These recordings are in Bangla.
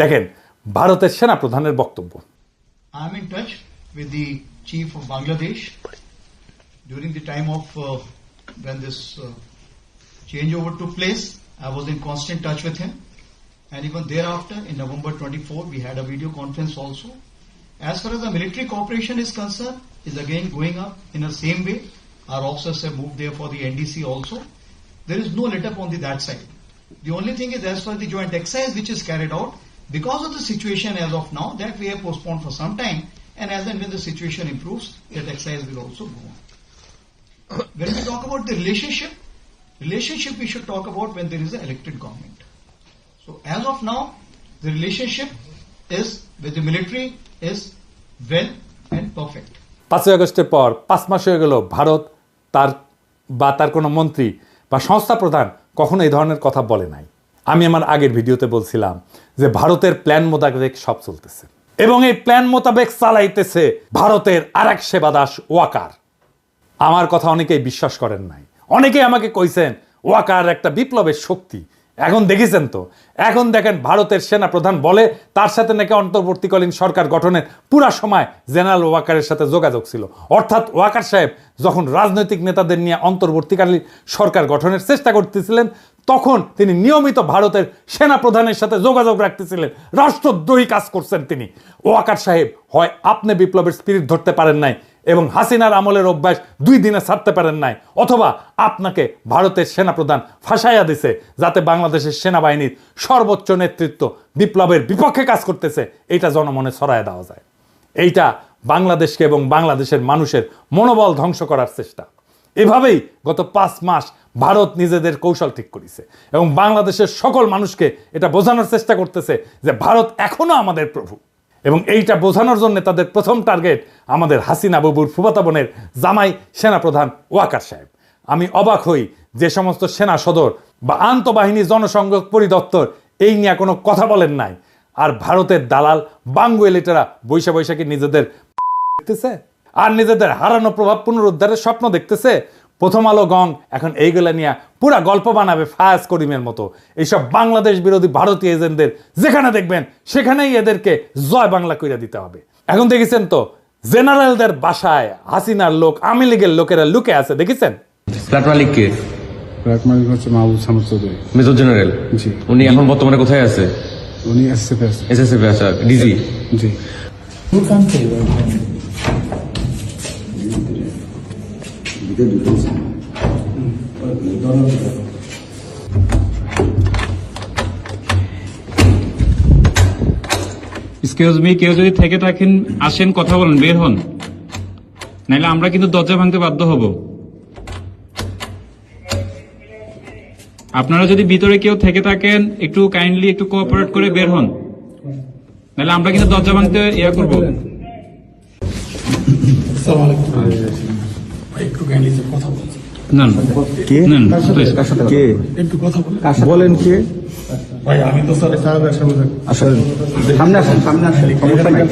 দেখেন ভারতের সেনা প্রধানের বক্তব্য I'm in touch with the chief of Bangladesh during the time of uh, when this uh, changeover took place. I was in constant touch with him, and even thereafter, in November 24, we had a video conference also. As far as the military cooperation is concerned, is again going up in the same way. Our officers have moved there for the NDC also. There is no let up on the that side. The only thing is as far as the joint exercise which is carried out, because of the situation as of now, that we have postponed for some time, and as and when the situation improves, that exercise will also go on. When we talk about the relationship, relationship we should talk about when there is an elected government. So as of now, the relationship is with the military is well and perfect. পাঁচই আগস্টের পর পাঁচ মাস হয়ে গেল ভারত তার বা তার কোনো মন্ত্রী বা সংস্থা প্রধান কখনো এই ধরনের কথা বলে নাই আমি আমার আগের ভিডিওতে বলছিলাম যে ভারতের প্ল্যান মোতাবেক সব চলতেছে। এবং এই প্ল্যান মোতাবেক চালাইতেছে ভারতের আর এক সেবাদাস ওয়াকার। আমার কথা অনেকেই বিশ্বাস করেন নাই। অনেকেই আমাকে কইছেন, ওয়াকার একটা বিপ্লবের শক্তি। এখন দেখেছেন তো? এখন দেখেন ভারতের সেনা প্রধান বলে, তার সাথে নাকি অন্তর্বর্তীকালীন সরকার গঠনের পুরা সময় জেনারেল ওয়াকারের সাথে যোগাযোগ ছিল। অর্থাৎ ওয়াকার সাহেব যখন রাজনৈতিক নেতাদের নিয়ে অন্তর্বর্তীকালীন সরকার গঠনের চেষ্টা করতেছিলেন তখন তিনি নিয়মিত ভারতের সেনা প্রধানের সাথে যোগাযোগ রাখতেছিলেন। রাষ্ট্রদ্রোহী কাজ করছেন তিনি। ওয়াকার সাহেব, হয় আপনি বিপ্লবের স্পিরিট ধরতে পারেন নাই এবং হাসিনার আমলের অভ্যাস দুই দিনে ছাড়তে পারেন নাই, অথবা আপনাকে ভারতের সেনাপ্রধান ফাঁসাইয়া দিছে যাতে বাংলাদেশের সেনাবাহিনীর সর্বোচ্চ নেতৃত্ব বিপ্লবের বিপক্ষে কাজ করতেছে এটা জনমনে ছড়ায় দেওয়া যায়। এইটা বাংলাদেশকে এবং বাংলাদেশের মানুষের মনোবল ধ্বংস করার চেষ্টা। এভাবেই গত পাঁচ মাস ভারত নিজেদের কৌশল ঠিক করেছে এবং বাংলাদেশের সকল মানুষকে এটা বোঝানোর চেষ্টা করতেছে যে ভারত এখনও আমাদের প্রভু। এবং এইটা বোঝানোর জন্য তাদের প্রথম টার্গেট আমাদের হাসিনা বাবুর ফুফাতা জামাই সেনাপ্রধান ওয়াকার সাহেব। আমি অবাক হই যে সমস্ত সেনা সদর বা আন্তঃবাহিনী জনসংযোগ পরিদপ্তর এই নিয়ে কোনো কথা বলেন নাই। আর ভারতের দালাল বাঙ্গু এলিটেরা বৈশা বৈশাখী নিজেদের দেখতেছে? আর নিজেদের হারানো প্রভাব পুনরুদ্ধারের স্বপ্ন দেখতেছে। প্রথম আলো গং এখন এইগুলা নিয়ে পুরা গল্প বানাবে ফায়াজ করিমের মতো। এইসব বাংলাদেশ বিরোধী ভারতীয় এজেন্টদের যেখানে দেখবেন সেখানেই এদেরকে জয় বাংলা কইরা দিতে হবে। এখন দেখেছেন তো জেনারেলদের বাসায় হাসিনার লোক আওয়ামী লীগের লোকেরা লুকে আছে দেখেছেন? ফ্ল্যাট কে? ব্ল্যাক হচ্ছে মাহবুব সামদ চৌধুরী। Major general? জি। উনি এখন বর্তমানে কোথায় আছে? উনি এসএসএফ আছে। এসএসএফ আছে ডিজি জি। এক্সকিউজ মি কেউ যদি থেকে থাকেন আসেন কথা বলেন বের হন। নাইলে আমরা কিন্তু দরজা ভাঙতে বাধ্য হব। আপনারা যদি ভিতরে কেউ থেকে থাকেন একটু কাইন্ডলি একটু কোঅপারেট করে বের হন। নাহলে আমরা কিন্তু দরজা ভাঙতে ইয়া করব। না না। না, না, please। কে? বলেন কে? আসেন। সামনে আসেন সামনে আসেন। সমস্যা নাই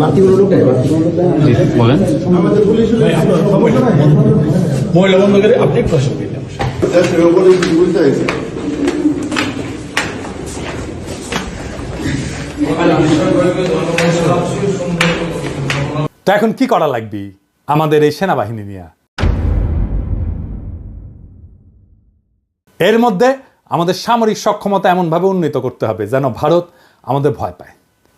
বাকিগুলো লোক নেই, বাকিগুলো লোক নেই। জি, মহিলা বন্ধ করে আপনি একটু আসুন। তো এখন কি করা লাগবে? আমাদের এই সেনাবাহিনী নিয়ে। এর মধ্যে আমাদের সামরিক সক্ষমতা এমনভাবে উন্নীত করতে হবে যেন ভারত আমাদের ভয় পায়।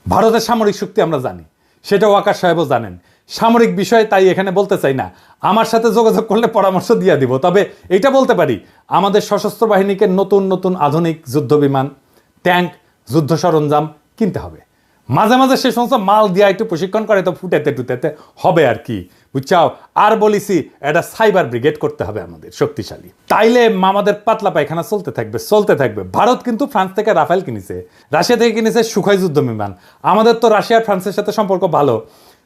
ভারতের সামরিক শক্তি আমরা জানি সেটা ওয়াকার সাহেবও জানেন। সামরিক বিষয়ে তাই এখানে বলতে চাই না। আমার সাথে যোগাযোগ করলে পরামর্শ দিয়ে দিব, তবে এটা বলতে পারি, আমাদের সশস্ত্র বাহিনীকে নতুন নতুন আধুনিক যুদ্ধ বিমান, ট্যাঙ্ক, যুদ্ধ সরঞ্জাম কিনতে হবে। মাঝে মাঝে সে সমস্ত মাল দিয়া একটু প্রশিক্ষণ করে, তো ফুটেতে টুটেতে হবে আর কি। বুঝছাও? আর বলিছি, এটা সাইবার ব্রিগেড করতে হবে আমাদের, শক্তিশালী। তাইলে আমাদের পাতলা পায়খানা চলতে থাকবে চলতে থাকবে। ভারত কিন্তু ফ্রান্স থেকে রাফেল কিনেছে, রাশিয়া থেকে কিনেছে সুখয় যুদ্ধ বিমান। আমাদের তো রাশিয়া ফ্রান্সের সাথে সম্পর্ক ভালো,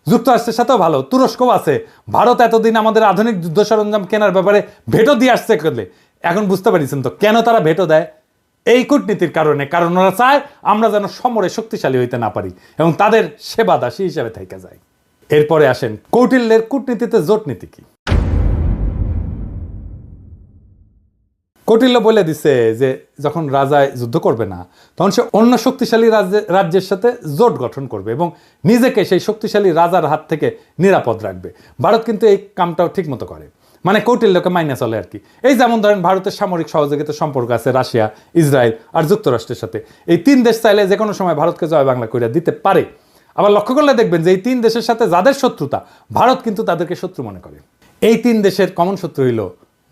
যুক্তরাষ্ট্রের সাথেও ভালো, তুরস্কও আছে। ভারত এতদিন আমাদের আধুনিক যুদ্ধ সরঞ্জাম কেনার ব্যাপারে ভেটো দিয়ে আসছে করলে এখন বুঝতে পারছেন তো, কেন তারা ভেটো দেয়? এই কূটনীতির কারণে, কারণ ওরা চায় আমরা যেন সমরে শক্তিশালী হইতে না পারি এবং তাদের সেবা দাসী হিসাবে থেকে যায়। এরপরে আসেন, কৌটিল্যের কূটনীতিতে জোট নীতি কি? কৌটিল্য বলে দিছে যে, যখন রাজায় যুদ্ধ করবে না, তখন সে অন্য শক্তিশালী রাজ্যের সাথে জোট গঠন করবে এবং নিজেকে সেই শক্তিশালী রাজার হাত থেকে নিরাপদ রাখবে। ভারত কিন্তু এই কামটাও ঠিকমতো করে। মানে কৌটিল্যকে মাইনে চলে আর কি। এই যেমন ধরেন ভারতের সামরিক সহযোগিতা সম্পর্ক আছে রাশিয়া, ইসরায়েল আর যুক্তরাষ্ট্রের সাথে। এই তিন দেশ চাইলে যে কোনো সময় ভারতকে জয় বাংলা করে দিতে পারে। আবার লক্ষ্য করলে দেখবেন যে এই তিন দেশের সাথে যাদের শত্রুতা, ভারত কিন্তু তাদেরকে শত্রু মনে করে। এই তিন দেশের কমন শত্রু হইল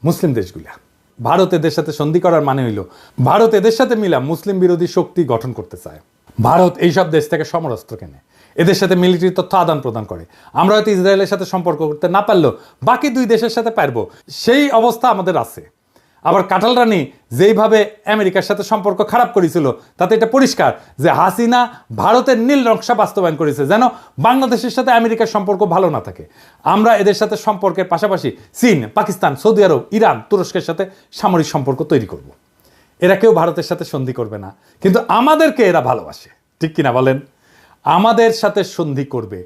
মুসলিম দেশগুলা। ভারত এদের সাথে সন্ধি করার মানে হইল ভারত এদের সাথে মিলা মুসলিম বিরোধী শক্তি গঠন করতে চায়। ভারত এইসব দেশ থেকে সমরাস্ত্র কেনে। এদের সাথে মিলিটারি তথ্য আদান প্রদান করে। আমরা হয়তো ইসরায়েলের সাথে সম্পর্ক করতে না পারলেও বাকি দুই দেশের সাথে পারব। সেই অবস্থা আমাদের আছে। আবার কাটাল রানী যেইভাবে আমেরিকার সাথে সম্পর্ক খারাপ করেছিল, তাতে এটা পরিষ্কার যে হাসিনা ভারতের নীল নকশা বাস্তবায়ন করেছে, যেন বাংলাদেশের সাথে আমেরিকার সম্পর্ক ভালো না থাকে। আমরা এদের সাথে সম্পর্কের পাশাপাশি চীন, পাকিস্তান, সৌদি আরব, ইরান, তুরস্কের সাথে সামরিক সম্পর্ক তৈরি করব। এরা কেউ ভারতের সাথে সন্ধি করবে না। কিন্তু আমাদেরকে এরা ভালোবাসে। ঠিক কিনা বলেন? আমাদের সাথে সন্ধি করবে।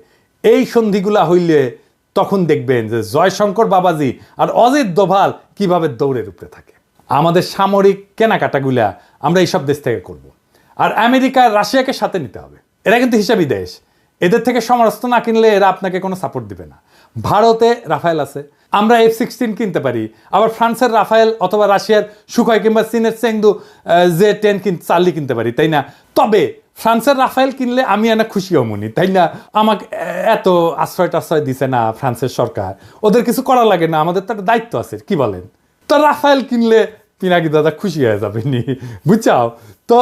এই সন্ধিগুলা হইলে তখন দেখবেন যে জয়শঙ্কর বাবাজি আর অজিত দোভাল কীভাবে দৌড়ের উপরে থাকে। আমাদের সামরিক কেনাকাটাগুলা আমরা এইসব দেশ থেকে করব। আর আমেরিকা রাশিয়াকে সাথে নিতে হবে। এরা কিন্তু হিসাবই দেশ। এদের থেকে সমরাস্ত্র না কিনলে এরা আপনাকে কোনো সাপোর্ট দিবে না। ভারতে রাফায়েল আছে। আমরা এফ সিক্সটিন কিনতে পারি। আবার ফ্রান্সের রাফায়েল অথবা রাশিয়ার সুখয় কিংবা চীনের চেংদু জে টেন কিন চার্লি কিনতে পারি, তাই না? তবে ফ্রান্সের রাফায়েল কিনলে আমি এনা খুশি হমনি তাই না? আমাকে এত আশ্রয় টাশ্রয় দিছে না ফ্রান্সের সরকার। ওদের কিছু করা লাগে না, আমাদের তো একটা দায়িত্ব আছে, কি বলেন? তো রাফায়েল কিনলে পিনাকি দাদা খুশি হয়ে যাবে নি বুঝছাও? তো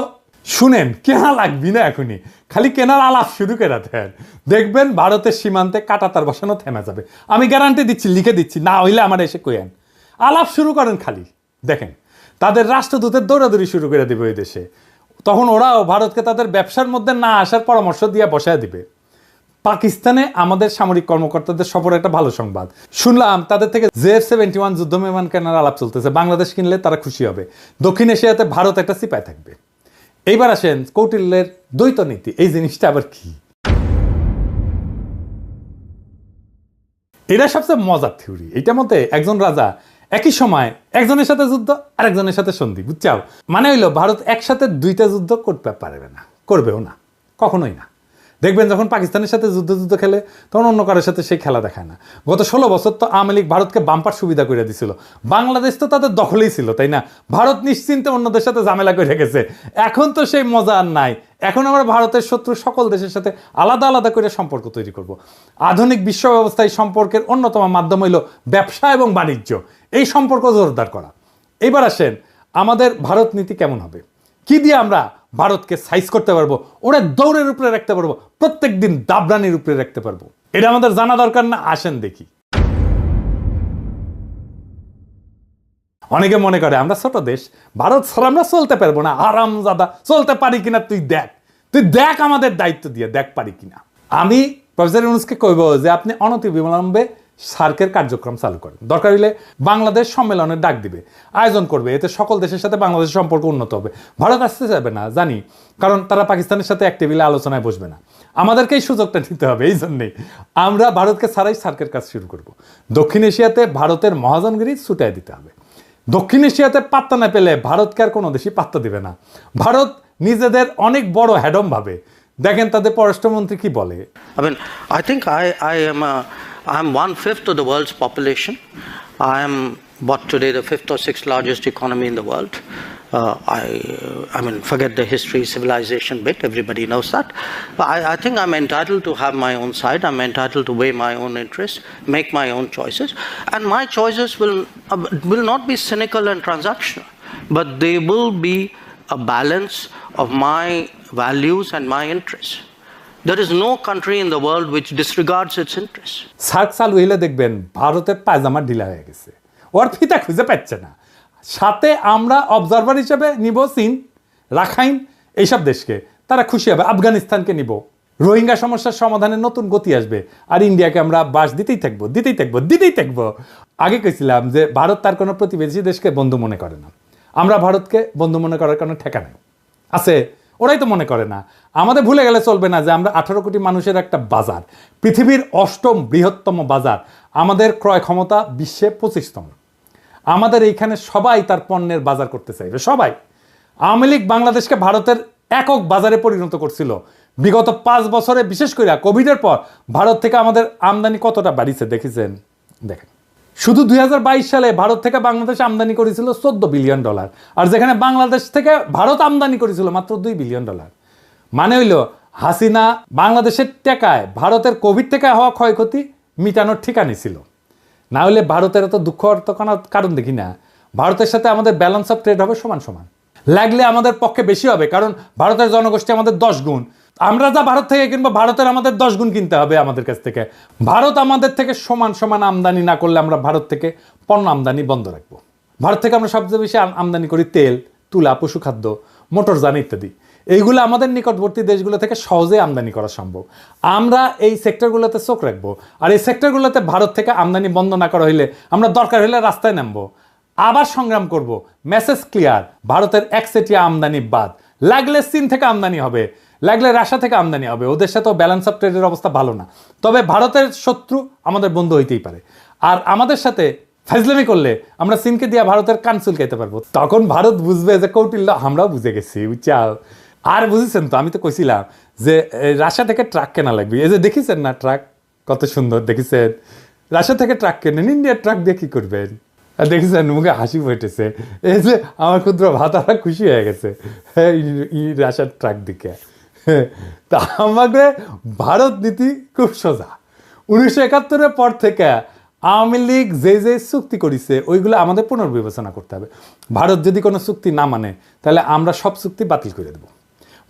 শুনেন, কেনা লাগবি না এখনই। খালি কেনার আলাপ শুরু করে দেন। দেখবেন ভারতের সীমান্তে কাটাতার বসানো থেমে যাবে। আমি গ্যারান্টি দিচ্ছি, লিখে দিচ্ছি, না হইলে আমার এসে কইেন আলাপ শুরু করেন খালি। দেখেন, তাদের রাষ্ট্রদূতের দৌড়াদৌড়ি শুরু করে দেবে ওই দেশে। তখন ওরাও ভারতকে তাদের ব্যবসার মধ্যে না আসার পরামর্শ দিয়ে বসায় দিবে। পাকিস্তানে আমাদের সামরিক কর্মকর্তাদের সফর একটা ভালো সংবাদ। শুনলাম, তাদের থেকে জে এফ সেভেন্টি ওয়ান যুদ্ধ বিমান কেনার আলাপ চলতেছে। বাংলাদেশ কিনলে তারা খুশি হবে। দক্ষিণ এশিয়াতে ভারত একটা সিপাই থাকবে। এইবার আসেন কৌটিল্যের দ্বৈত নীতি। এই জিনিসটা আবার কি? এটা সবচেয়ে মজার থিওরি। এটা মতে একজন রাজা একই সময় একজনের সাথে যুদ্ধ আর একজনের সাথে সন্ধি, বুঝছাও? মানে হইল, ভারত একসাথে দুইটা যুদ্ধ করতে পারবে না, করবেও না, কখনোই না। দেখবেন যখন পাকিস্তানের সাথে যুদ্ধ যুদ্ধ খেলে, তখন অন্য কারোর সাথে সেই খেলা দেখায় না। গত ষোলো বছর তো আওয়ামী লীগ ভারতকে বাম্পার সুবিধা করে দিছিল। বাংলাদেশ তো তাদের দখলেই ছিল, তাই না? ভারত নিশ্চিন্তে অন্যদের সাথে ঝামেলা করে গেছে। এখন তো সেই মজা আর নাই। এখন আমরা ভারতের শত্রু সকল দেশের সাথে আলাদা আলাদা করে সম্পর্ক তৈরি করব। আধুনিক বিশ্ব ব্যবস্থায় সম্পর্কের অন্যতম মাধ্যম হইল ব্যবসা এবং বাণিজ্য। এই সম্পর্ক জোরদার করা। এবার আসেন, আমাদের ভারত নীতি কেমন হবে? কি দিয়ে আমরা ভারতকে সাইজ করতে পারব, ওরা দৌড়ের উপরে রাখতে পারব প্রত্যেক দিন দাবরানির উপরে রাখতে পারব। এটা আমাদের জানা দরকার না, আসেন দেখি। অনেকে মনে করে, আমরা ছোট দেশ, ভারত ছাড়া আমরা চলতে পারব না আরাম জাদা চলতে পারি কিনা তুই দেখ। তুই দেখ আমাদের দায়িত্ব দিয়ে, দেখ পারি কিনা। আমি প্রফেসর ইউনুসকে কইব যে, আপনি অনতি বিলম্বে সার্কের কার্যক্রম চালু করেন। দরকার হলে বাংলাদেশ সম্মেলনের ডাক দিবে। আয়োজন করবে। এতে সকল দেশের সাথে বাংলাদেশের সম্পর্ক উন্নত হবে। ভারত আসতে যাবে না জানি। কারণ তারা পাকিস্তানের সাথে এক টেবিলে আলোচনায় বসবে না। আমাদেরকে এই সুযোগটা নিতে হবে এই জন্যেই। আমরা ভারতকে ছাড়াই সার্কের কাজ শুরু করব। দক্ষিণ এশিয়াতে ভারতের মহাজনগিরি ছুটাই দিতে হবে। দক্ষিণ এশিয়াতে পাত্তা না পেলে ভারতকে আর কোনো দেশই পাত্তা দিবে না। ভারত নিজেদের অনেক বড় হ্যাডম ভাবে। দেখেন তাদের পররাষ্ট্রমন্ত্রী কি বলে? Think I, I am a, I'm one fifth of the world's population. I am what today the fifth or sixth largest economy in the world. Uh, I, I mean, forget the history, civilization bit. Everybody knows that. But I, I think I'm entitled to have my own side. I'm entitled to weigh my own interests, make my own choices, and my choices will uh, will not be cynical and transactional, but they will be a balance of my values and my interests. There is no country in the world which disregards its interests. SAARC চালু হইলে দেখবেন ভারতের পায়জামা ঢিলা হয়ে গেছে। ওর ফিতা খুঁজে পাচ্ছে না। সাথে আমরা অবজারভার হিসেবে নিব চীন, রাখাইন, এইসব দেশকে। তারা খুশি হবে, আফগানিস্তানকে নিব। রোহিঙ্গা সমস্যার সমাধানে নতুন গতি আসবে। আর ইন্ডিয়াকে আমরা বাস দিতেই থাকব দিতেই থাকব দিতেই থাকব। আগে কইছিলাম যে, ভারত তার কোনো প্রতিবেশী দেশকে বন্ধু মনে করে না। আমরা ভারতকে বন্ধু মনে করার কোনো ঠেকা নেই। আছে ওরাই তো মনে করে না। আমাদের ভুলে গেলে চলবে না যে আমরা আঠারো কোটি মানুষের একটা বাজার। পৃথিবীর অষ্টম বৃহত্তম বাজার, আমাদের ক্রয় ক্ষমতা বিশ্বে পঁচিশতম। আমাদের এইখানে সবাই তার পণ্যের বাজার করতে চাইবে, সবাই। আওয়ামী লীগ বাংলাদেশকে ভারতের একক বাজারে পরিণত করছিল। বিগত পাঁচ বছরে বিশেষ করে কোভিডের পর ভারত থেকে আমাদের আমদানি কতটা বাড়িছে, দেখেছেন? দেখেন। শুধু দুই হাজার বাইশ সালে ভারত থেকে বাংলাদেশ আমদানি করেছিল চোদ্দ বিলিয়ন ডলার, আর যেখানে বাংলাদেশ থেকে ভারত আমদানি করেছিল মাত্র দুই বিলিয়ন ডলার। মানে হইল, হাসিনা বাংলাদেশের টাকায়, ভারতের কোভিড থেকে হওয়া ক্ষয়ক্ষতি মিটানোর ঠিকানি ছিল। না হলে ভারতের এত দুঃখ অর্থ কারণ দেখি না। ভারতের সাথে আমাদের ব্যালেন্স অফ ট্রেড হবে সমান সমান। লাগলে আমাদের পক্ষে বেশি হবে, কারণ ভারতের জনগোষ্ঠী আমাদের দশ গুণ। আমরা যা ভারত থেকে কিনবো, ভারতের আমাদের দশ গুণ কিনতে হবে আমাদের কাছ থেকে। ভারত আমাদের থেকে সমান সমান আমদানি না করলে আমরা ভারত থেকে পণ্য আমদানি বন্ধ রাখব। ভারত থেকে আমরা সবচেয়ে বেশি আমদানি করি তেল, তুলা পশুখাদ্য মোটরযান ইত্যাদি। এইগুলো আমাদের নিকটবর্তী দেশগুলো থেকে সহজে আমদানি করা সম্ভব। আমরা এই সেক্টরগুলোতে চোখ রাখব। আর এই সেক্টরগুলোতে ভারত থেকে আমদানি বন্ধ না করা হইলে আমরা দরকার হলে রাস্তায় নামবো। আবার সংগ্রাম করব। Message clear. ভারতের একচেটিয়া আমদানি বাদ। লাগলে চীন থেকে আমদানি হবে। লাগলে রাশিয়া থেকে আমদানি হবে। ওদের সাথেও ব্যালেন্স অফ ট্রেডের অবস্থা ভালো না। তবে ভারতের শত্রু আমাদের বন্ধু হইতেই পারে। আর আমাদের সাথে ফাইজলামি করলে আমরা চীনকে দিয়ে ভারতের কানসুল খাইতে পারব। তখন ভারত বুঝবে যে কৌটিল্য, আমরাও বুঝে গেছি বুঝছাও আর বুঝেছেন তো, আমি তো কইছিলাম যে রাশিয়া থেকে ট্রাক কেনা লাগবে। এই যে দেখিছেন না ট্রাক কত সুন্দর, দেখিছেন? রাশিয়া থেকে ট্রাক কেনেন ইন্ডিয়ার ট্রাক দিয়ে কি করবেন? দেখেছেন, মুখে হাসি ফুটেছে। এই যে আমার ক্ষুদ্র ভাতারা খুশি হয়ে গেছে। রাশিয়ার ট্রাক দিকে তা আমাকে ভারত নীতি খুব সোজা। উনিশশো একাত্তরের পর থেকে আওয়ামী লীগ যে যে চুক্তি করেছে, ওইগুলো আমাদের পুনর্বিবেচনা করতে হবে। ভারত যদি কোনো চুক্তি না মানে তাহলে আমরা সব চুক্তি বাতিল করে দেব।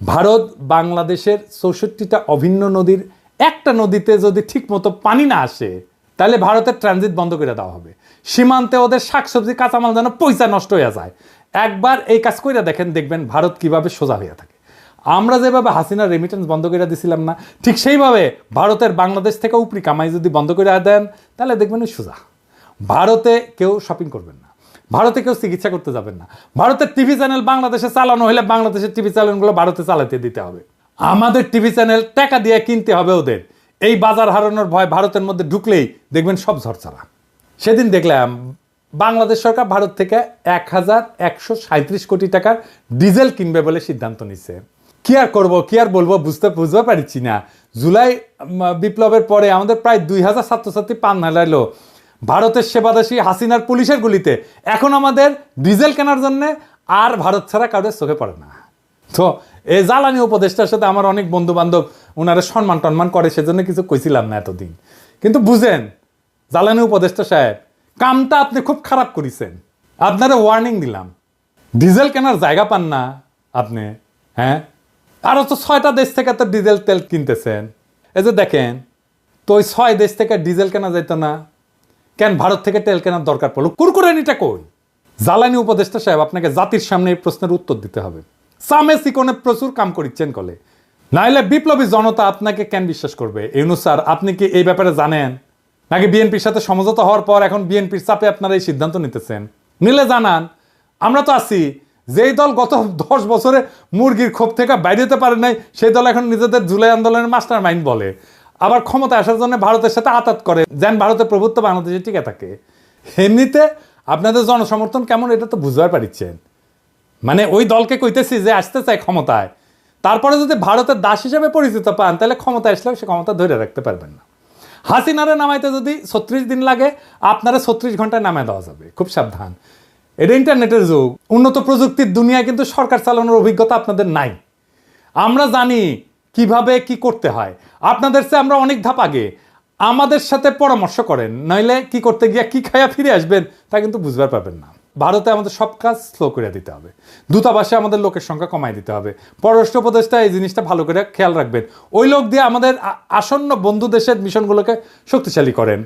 ভারত বাংলাদেশের চৌষট্টিটা অভিন্ন নদীর একটা নদীতে যদি ঠিকমতো পানি না আসে, তাহলে ভারতের ট্রানজিট বন্ধ করে দেওয়া হবে। সীমান্তে ওদের শাকসবজি, কাঁচামাল যেন পয়সা নষ্ট হয়ে যায়। একবার এই কাজ করে দেখেন, দেখবেন ভারত কীভাবে সোজা হয়ে থাকে। আমরা যেভাবে হাসিনা রেমিটেন্স বন্ধ করে দিছিলাম না, ঠিক সেইভাবে ভারতের বাংলাদেশ থেকে উপরি কামাই যদি বন্ধ করে দেন, তাহলে দেখবেন সোজা। ভারতে কেউ শপিং করবেন না। ভারতে কেউ চিকিৎসা করতে যাবেন না। ভারতের টিভি চ্যানেল বাংলাদেশে চালানো হলে বাংলাদেশের টিভি চ্যানেলগুলো ভারতে চালাতে দিতে হবে। আমাদের টিভি চ্যানেল টাকা দিয়ে কিনতে হবে ওদের। এই বাজার হারানোর ভয় ভারতের মধ্যে ঢুকলেই দেখবেন সব ঝরছাড়া সেদিন দেখলাম, বাংলাদেশ সরকার ভারত থেকে এক হাজার একশো কোটি টাকার ডিজেল কিনবে বলে সিদ্ধান্ত নিচ্ছে কি আর করব, কি আর বলব, বুঝতে বুঝতে পারছি না। জুলাই বিপ্লবের পরে আমাদের প্রায় দুই হাজার ছাত্রছাত্রী পান হারাইলো ভারতের সেবাদাসী হাসিনার পুলিশের গুলিতে। এখন আমাদের ডিজেল কেনার জন্য আর ভারত ছাড়া কারোর চোখে পড়ে না। তো এই জ্বালানি উপদেষ্টার সাথে আমার অনেক বন্ধু বান্ধব ওনারা সম্মান টন্মান করে, সেজন্য কিছু কইছিলাম না এতদিন। কিন্তু বুঝেন, জ্বালানি উপদেষ্টা সাহেব, কামটা আপনি খুব খারাপ করেছেন। আপনারা ওয়ার্নিং দিলাম। ডিজেল কেনার জায়গা পান না আপনি হ্যাঁ? আরও তো ছয়টা দেশ থেকে তো ডিজেল তেল কিনতেছেন। এই যে দেখেন, তো ওই ছয় দেশ থেকে ডিজেল কেনা যাইতো না। কেন ভারত থেকে তেল কেনার দরকার পড়ল? কুরকুরানিটা কই? জ্বালানি উপদেষ্টা সাহেব, আপনাকে জাতির সামনে এই প্রশ্নের উত্তর দিতে হবে। সামে সিকোনে প্রচুর কাম করিচ্ছেন কলে। নাইলে বিপ্লবী জনতা আপনাকে কেন বিশ্বাস করবে? ইউনুস স্যার, আপনি কি এই ব্যাপারে জানেন? নাকি বিএনপির সাথে সমঝোতা হওয়ার পর এখন বিএনপির চাপে আপনারা এই সিদ্ধান্ত নিতেছেন? নিলে জানান, আমরা তো আছি যেই দল গত দশ বছরে মুরগির ক্ষোভ থেকে বাইরে হতে পারে নাই, সেই দল এখন নিজেদের জুলাই আন্দোলনের মাস্টার মাইন্ড বলে। আবার ক্ষমতা আসার জন্য ভারতের সাথে আতাত করে, যেন ভারতের প্রভুত্ব বাংলাদেশে টিকে থাকে। এমনিতে আপনাদের জনসমর্থন কেমন এটা তো বুঝবার পারিচ্ছেন। মানে ওই দলকে কইতেছি যে আসতে চায় ক্ষমতায়। তারপরে যদি ভারতের দাস হিসেবে পরিচিত পান, তাহলে ক্ষমতা আসলেও সে ক্ষমতা ধরে রাখতে পারবেন না। হাসিনারে নামাইতে যদি ছত্রিশ দিন লাগে, আপনারা ছত্রিশ ঘন্টায় নামায় দেওয়া যাবে। খুব সাবধান। এটা ইন্টারনেটের যুগ। উন্নত প্রযুক্তির দুনিয়ায় কিন্তু সরকার চালানোর অভিজ্ঞতা আপনাদের নাই। আমরা জানি কীভাবে কি করতে হয়। আপনাদের চেয়ে আমরা অনেক ধাপ আগে। আমাদের সাথে পরামর্শ করেন, নইলে কি করতে গিয়ে কি খায়া ফিরে আসবেন তা কিন্তু বুঝবার পারবেন না। ভারতে আমাদের সব কাজ স্লো করে দিতে হবে। দূতাবাসে আমাদের লোকের সংখ্যা কমাই দিতে হবে। পররাষ্ট্র উপদেষ্টা এই জিনিসটা ভালো করে খেয়াল রাখবেন। ওই লোক দিয়ে আমাদের আসন্ন বন্ধু দেশের মিশনগুলোকে শক্তিশালী করেন।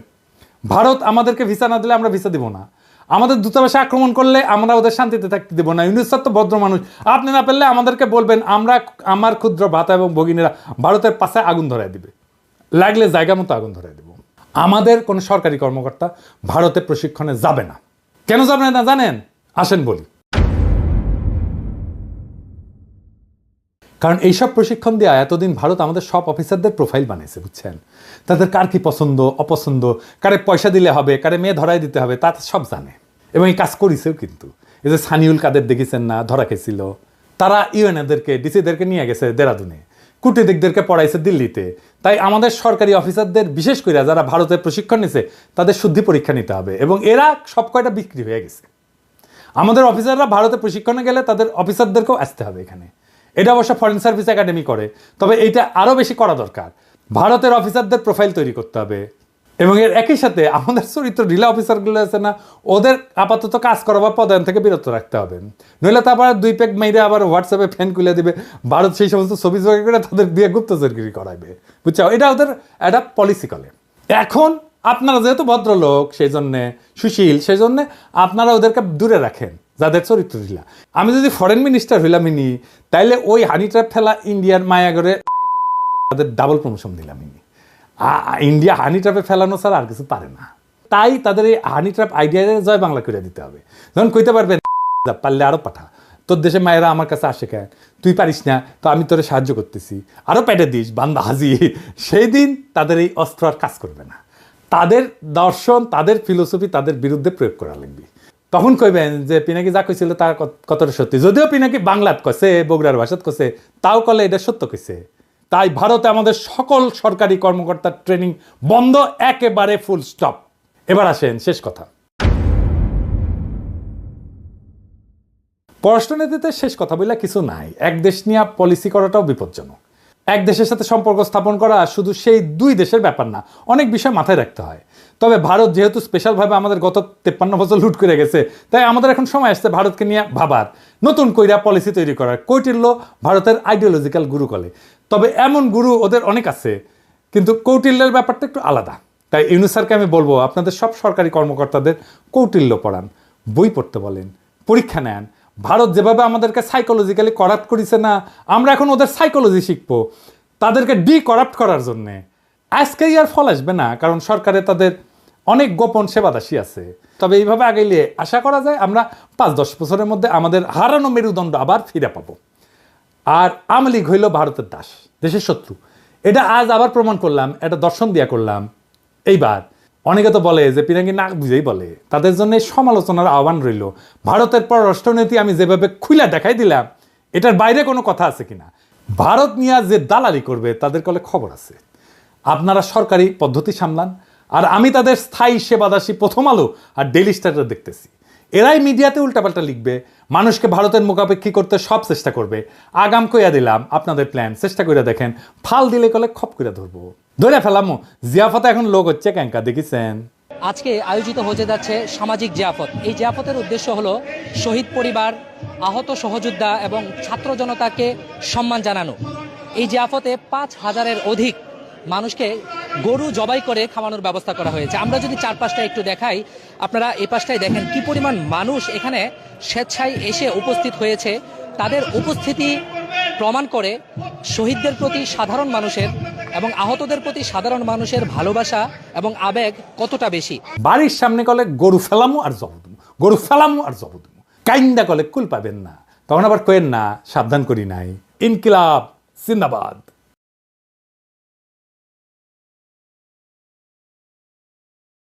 ভারত আমাদেরকে ভিসা না দিলে আমরা ভিসা দিব না। আমাদের দূতাবাসে আক্রমণ করলে আমরা ওদের শান্তিতে থাকতে দেবো না। ইউনুস স্যার তো ভদ্র মানুষ। আপনি না পারলে আমাদেরকে বলবেন, আমরা আমার ক্ষুদ্র ভাতা এবং ভগিনীরা ভারতের পাশে আগুন ধরায় দিবে। লাগলে জায়গা মতো আগুন ধরায় দেব। আমাদের কোনো সরকারি কর্মকর্তা ভারতে প্রশিক্ষণে যাবে না। কেন যাবে না জানেন? আসেন বলি। কারণ এইসব প্রশিক্ষণ দেওয়া এতদিন ভারত আমাদের সব অফিসারদের প্রোফাইল বানিয়েছে, বুঝছেন? তাদের কার কি পছন্দ, অপছন্দ? কারে পয়সা দিলে হবে, কারে মেয়ে ধরাই দিতে হবে, তা সব জানে। এবং এই কাজ করেছেও কিন্তু। এই যে সানিউল কাদের দেখেছেন না, ধরা খেয়েছিল। তারা ইউএনএদেরকে, ডিসিদেরকে নিয়ে গেছে দেরাদুনে। কূটনীতিকদেরকে পড়াইছে দিল্লিতে। তাই আমাদের সরকারি অফিসারদের, বিশেষ করে যারা ভারতে প্রশিক্ষণ নিছে, তাদের শুদ্ধি পরীক্ষা নিতে হবে। এবং এরা সব কয়টা বিক্রি হয়ে গেছে। আমাদের অফিসাররা ভারতে প্রশিক্ষণে গেলে তাদের অফিসারদেরকেও আসতে হবে এখানে। এটা অবশ্য ফরেন সার্ভিস একাডেমি করে। তবে এটা আরও বেশি করা দরকার। ভারতের অফিসারদের প্রোফাইল তৈরি করতে হবে। এবং এর একই সাথে আমাদের চরিত্র ঢিলা অফিসারগুলো আছে না, ওদের আপাতত কাজ করা বা পদায়ন থেকে বিরত রাখতে হবে। নইলে তারপর দুই প্যাক মেরে আবার হোয়াটসঅ্যাপে ফ্যান খুলে দিবে, ভারত সেই সমস্ত ছবি জোগাড় করে তাদের দিয়ে গুপ্তচরগিরি করাইবে। বুঝছ? এটা ওদের একটা পলিসি কলে এখন আপনারা যেহেতু ভদ্রলোক সেই জন্যে সুশীল সেই জন্যে আপনারা ওদেরকে দূরে রাখেন, যাদের চরিত্র ঢিলা। আমি যদি ফরেন মিনিস্টার হইলাম ইনি, তাইলে ওই হানি ট্র্যাপ ফেলা ইন্ডিয়ার মায়াগরে তাদের ডাবল প্রমোশন দিলাম ইনি আ- আ- ইন্ডিয়া হানি ট্র্যাপে ফেলানো ছাড়া আর কিছু পারে না। তাই তাদের এই হানি ট্র্যাপ আইডিয়া জয় বাংলা করে দিতে হবে। যখন কইতে পারবেন পারলে আরও পাঠা। তোর দেশে মায়েরা আমার কাছে আসে কেন? তুই পারিস না, তো আমি তোরে সাহায্য করতেছি। আরও পেটে দিস, বান্দা হাজি। সেই দিন তাদের এই অস্ত্র আর কাজ করবে না। তাদের দর্শন, তাদের ফিলোসফি তাদের বিরুদ্ধে প্রয়োগ করা লাগবে। তখন কইবেন যে, পিনাকি যা কইছিল তার কতটা সত্যি? যদিও পিনাকি বাংলাত কছে বগুড়ার ভাষাত কছে তাও কলে এটা সত্য কইছে। তাই ভারতে আমাদের সকল সরকারি কর্মকর্তার ট্রেনিং বন্ধ, একেবারে ফুল স্টপ এবার আসেন শেষ কথা। পররাষ্ট্রনীতিতে শেষ কথা বললে কিছু নাই। এক দেশ নিয়ে পলিসি করাটাও বিপজ্জনক। এক দেশের সাথে সম্পর্ক স্থাপন করা শুধু সেই দুই দেশের ব্যাপার না, অনেক বিষয় মাথায় রাখতে হয়। তবে ভারত যেহেতু স্পেশালভাবে আমাদের গত তেপ্পান্ন বছর লুট করে গেছে, তাই আমাদের এখন সময় আসছে ভারতকে নিয়ে ভাবার। নতুন কইরা পলিসি তৈরি করার। কৌটিল্য ভারতের আইডিওলজিক্যাল গুরু কলে তবে এমন গুরু ওদের অনেক আছে, কিন্তু কৌটিল্যের ব্যাপারটা একটু আলাদা। তাই ইউনুসারকে আমি বলব, আপনাদের সব সরকারি কর্মকর্তাদের কৌটিল্য পড়ান, বই পড়তে বলেন, পরীক্ষা নেন। ভারত যেভাবে আমাদেরকে সাইকোলজিক্যালি করাপ্ট করেছে না, আমরা এখন ওদের সাইকোলজি শিখব। তাদেরকে ডি করাপ্ট করার জন্যে। আজকেই আর ফল আসবে না, কারণ সরকারে তাদের অনেক গোপন সেবাদাসী আছে। তবে এইভাবে আগাইলে আশা করা যায় আমরা পাঁচ দশ বছরের মধ্যে আমাদের হারানো মেরুদণ্ড আবার ফিরে পাবো। আর আওয়ামী লীগ হইল ভারতের দাস, দেশের শত্রু। এটা আজ আবার প্রমাণ করলাম, এটা দর্শন দিয়া করলাম। এইবার, অনেকে তো বলে যে পিনাকি নাক বুঝেই বলে, তাদের জন্য সমালোচনার আহ্বান রইল। ভারতের পররাষ্ট্রনীতি আমি যেভাবে খুইলা দেখাই দিলাম, এটার বাইরে কোনো কথা আছে কিনা? ভারত নিয়ে যে দালালি করবে, তাদের কলে খবর আছে। আপনারা সরকারি পদ্ধতি সামলান, আর আমি তাদের স্থায়ী সেবাদাসী প্রথম আলো আর ডেলি স্টারটা দেখতেছি। এরাই মিডিয়াতে উল্টাপাল্টা লিখবে, মানুষকে ভারতের মোকাপেক্ষি করতে সব চেষ্টা করবে। আগাম কইয়া দিলাম, আপনাদের প্ল্যান চেষ্টা করে দেখেন, ফাল দিলে কলে খপ করে ধরবো। ধরে ফেলামো, জিয়াফতে এখন লোক হচ্ছে ক্যাঙ্কা দেখিছেন? আজকে আয়োজিত হতে যাচ্ছে সামাজিক জিয়াফত। এই জিয়াফতের উদ্দেশ্য হলো শহীদ পরিবার, আহত সহযোদ্ধা এবং ছাত্র জনতাকে সম্মান জানানো। এই জিয়াফতে পাঁচ হাজারের অধিক মানুষকে গরু জবাই করে খাওয়ানোর ব্যবস্থা করা হয়েছে। আমরা যদি চারপাশটা একটু দেখাই, আপনারা এই পাশটাই দেখেন কি পরিমাণ মানুষ এখানে স্বেচ্ছায় এসে উপস্থিত হয়েছে। তাদের উপস্থিতি প্রমাণ করে শহীদদের প্রতি সাধারণ মানুষের এবং আহতদের প্রতি সাধারণ মানুষের ভালোবাসা এবং আবেগ কতটা বেশি। বাড়ির সামনে কলে গরু ফেলামো আর জব দেবো গরু ফেলামো আর জব দেবো কাইন্দা কলে কুল পাবেন না। তখন আবার কোয়েন না, সাবধান করি নাই। ইনকিলাব, জিন্দাবাদ।